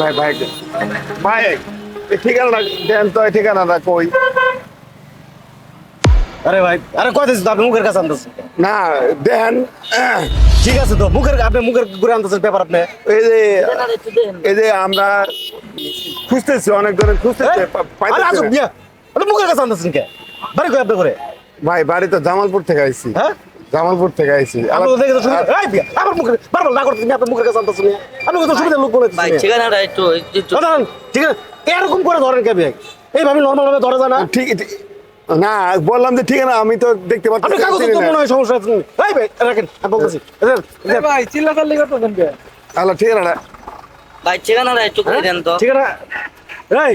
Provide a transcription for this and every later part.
ভাই ভাই ভাই ঠিকানাটা দেন তো ঠিকানাটা কই আরে ভাই আরে কয় দিচ্ছি আপনি মুখের কাছে আনতেছেন? না দেন। ঠিক আছে তো মুখের আপনি মুখের ঘুরে আনতেছেন পেপার আপনি? এই যে এই যে আমরা খুঁজতেছি অনেক ধরনের খুঁজতেছি? আরে আসুন না। মুখের কাছে আনতেছেন কে? বাড়ি কই আপনি করে ভাই বাড়ি তো জামালপুর থেকে আইছি। হ্যাঁ? জামালপুর থেকে আইছি। আপনি তো দেখে তো শুনে এই বিয়া, আমার মুখের বারবার না করতেছেন আপনি মুখের কাছে আনতেছেন আপনি কত সুবিধা লোক বলে ভাই ঠিকানাটা একটু ঠিক আছে এরকম করে ধরেন কে বিয়ে? এইভাবে নর্মাল ভাবে ধরা যায় না? ঠিক না বললাম যে ঠিক আছে আমি তো দেখতে আপনি পাচ্ছি কাগজ তো মনে হয় সমস্যা আছে। এই ভাই রাখেন আমি বলতেছি। এদের- এদের- ভাই করতেছেন কে? ঠিক আছে ভাই ঠিকানাটা একটু করে দেন তো। ঠিক আছে এই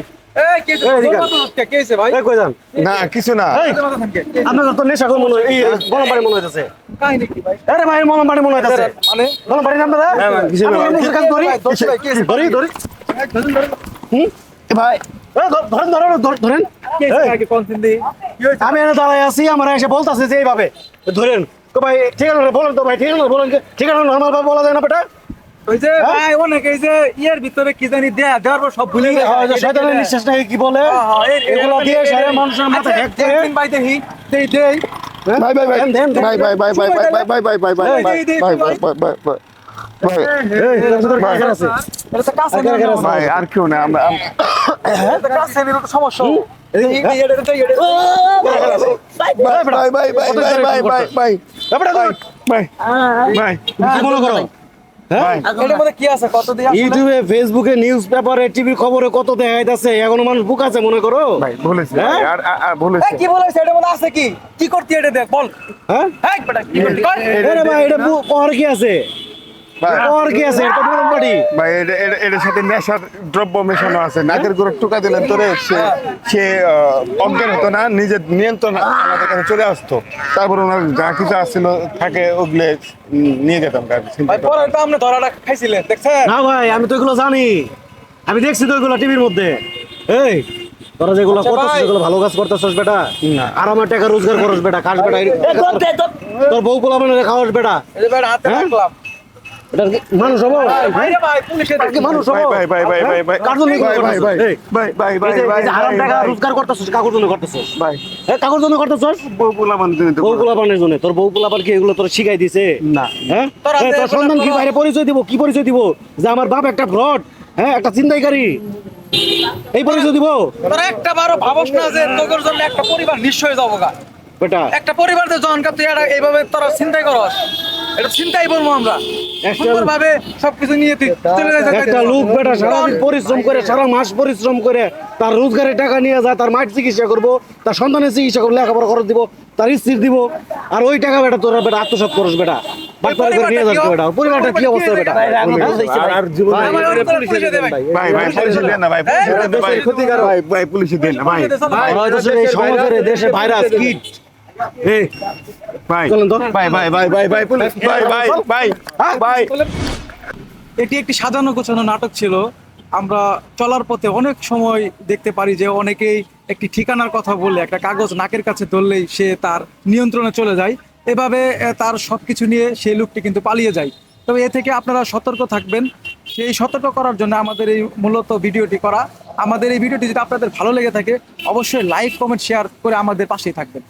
আমি এনে দাঁড়ায় আছি আমার এসে বলতেছে যে এইভাবে। ধরেন তো ভাই ঠিকানা বলেন তো ভাই ঠিকানা বলেন ঠিকানা নর্মাল ভাবে বলা যায় না বেটা? ওই যে ভাই অনেক এই যে ইয়ের ভিতরে কি জানি দেয়া দেওয়ার পর সব ভুলে যায় শয়তানের নিঃশ্বাস নাকি কি বলে এগুলো দিয়ে সারা মানুষের মাথা হ্যাক করে একদিন ভাই দেখি দেই দেই ভাই ভাই ভাই দেন, দেন, দেন। ভাই ভাই ভাই ভাই ভাই ভাই ভাই ভাই ভাই ভাই ভাই এই, এই, ভাই ভাই। ভাই ভাই ভাই ভাই এই এর ভিতরে কাজ আছে এটা তো কাছে আগে, আগে, আগে। ভাই আর কেউ না আমরা সমস্যা এই হ্যাঁ? এটা এটা এটা ভাই ভাই ভাই ভাই ভাই ভাই ভাই ভাই ভাই ভাই ইউটিউবে ফেসবুকে নিউজ পেপারে টিভির খবরে কত দেখা যাচ্ছে এখনও মানুষ বুক আছে মনে করো? ভাই বলেছি হ্যাঁ? আর আর- আর কি বলেছে? এটা আছে কি? কি করতে এটা দেখ বল। হ্যাঁ? হ্যাঁ কি করতে? আরে ভাই এটা কি আছে? ভাই। পর কি আছে? এটা বড় পার্টি ভাই এটা এটা- এটার সাথে নেশার দ্রব্য মেশানো আছে। নাকের গোড়া টুকা দিলেন তোরে সে সে অজ্ঞান হতো না নিজের নিয়ন্ত্রণ আমাদের কাছে চলে আসতো। তারপর ওনার যা কিছু আসছিল থাকে ওগুলো নিয়ে যেতাম কাজ। ভাই পরে তো আপনি ধরাটা খাইছিলেন দেখছেন? না ভাই আমি তো এগুলো জানি। আমি দেখছি তো এগুলো টিভির মধ্যে। এই তোরা যেগুলো আচ্ছা করতেছিস ভাই। ভালো কাজ করতেছিস বেটা। আর আমার টাকা রোজগার করস বেটা। কাজ বেটা। তোর বউ কোলা মানে খাওয়াস বেটা। বেটা হাতে? রাখলাম। এটা কি মানুষ হব? ভাই রে ভাই পুলিশে এটা কি মানুষ হব? ভাই ভাই ভাই ভাই ভাই কার জন্য ভাই ভাই ভাই ভাই ভাই ভাই এই যে- ভাই এই যে হারাম টাকা রোজগার করতেছিস কাকুর জন্য করতেছিস? ভাই। হ্যাঁ কাকুর জন্য করতেছিস? বউ পোলাপান দিনে বউ পোলাপানের জন্য। তোর বউ পোলাপান কি এগুলো তোর শিখাই দিছে? না। হ্যাঁ? তোরা এই, যে তোর সন্তান কি বাইরে পরিচয় দিব? কি পরিচয় দিব? যে আমার বাপ একটা ফ্রড হ্যাঁ একটা চিন্তাইকারী এই পরিচয় দিব? তোরা একটা বারো ভাবস না যে তোর জন্য একটা পরিবার নিশ্চয় যাব গা বেটা। একটা পরিবার তুই এইভাবে তোরা চিন্তাই করস। এটা চিন্তাই বলব আমরা। একটা- সুন্দর ভাবে সবকিছু নিয়ে তুই চলে একটা লোক বেটা সারাদিন পরিশ্রম করে সারা মাস পরিশ্রম করে তার রোজগারের টাকা নিয়ে যায় তার মায়ের চিকিৎসা করব তার সন্তানের চিকিৎসা করব লেখাপড়া খরচ দিব তার স্ত্রীর দিব। আর ওই টাকা বেটা তোরা বেটা আত্মসাৎ করস বেটা। পরিবারটা কি অবস্থা। আর জীবন ভাই, ভাই। পুলিশে দেন না ভাই পুলিশে দেন ভাই। পুলিশে দেন। না ভাই, এই সমাজের দেশে ভাইরাস কিট। এই ভাই। ভাই ভাই ভাই ভাই ভাই ভাই ভাই ভাই ভাই। এটি একটি সাজানো গোছানো নাটক ছিল। আমরা চলার পথে অনেক সময় দেখতে পারি যে অনেকেই একটি ঠিকানার কথা বলে একটা কাগজ নাকের কাছে ধরলেই সে তার নিয়ন্ত্রণে চলে যায়। এভাবে তার সবকিছু নিয়ে সেই লোকটি কিন্তু পালিয়ে যায়। তবে এ থেকে আপনারা সতর্ক থাকবেন। সেই সতর্ক করার জন্য আমাদের এই মূলত ভিডিওটি করা। আমাদের এই ভিডিওটি যদি আপনাদের ভালো লেগে থাকে অবশ্যই লাইক কমেন্ট শেয়ার করে আমাদের পাশেই থাকবেন।